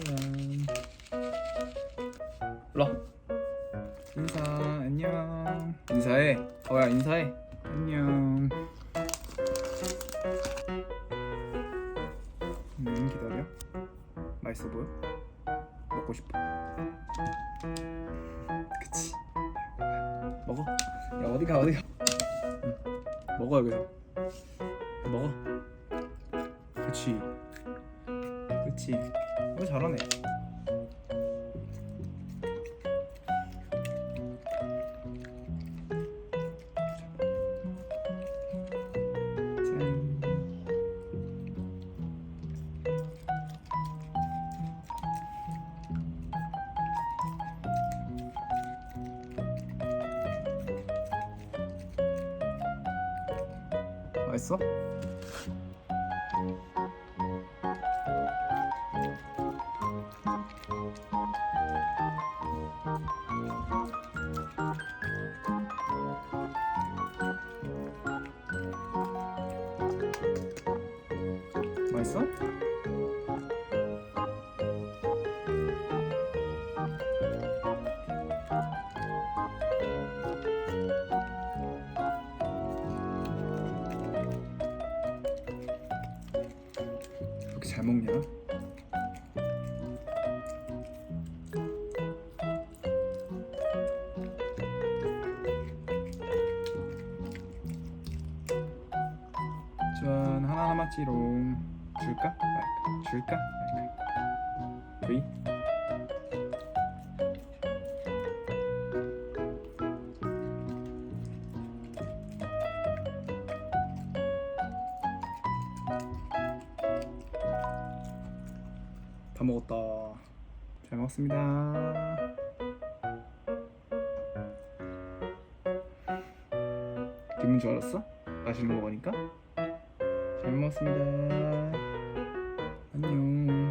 일로 와. 인사 안녕. 인사해. 거야 인사해. 안녕. 음 기다려. 맛있어 보여? 먹고 싶어. 그치. 먹어. 야 어디가 어디가. 응. 먹어 여기서. 먹어. 그치. 그치. 어 잘하네. 짠. 맛있어? 맛있어? 그렇게 잘 먹냐? 짠 하나 남았지롱 줄까? 말까? 줄까? 말까? 브이? 다 먹었다 잘 먹었습니다 기분 좋아졌어? 맛있는 거 먹으니까? 잘 먹었습니다 안녕.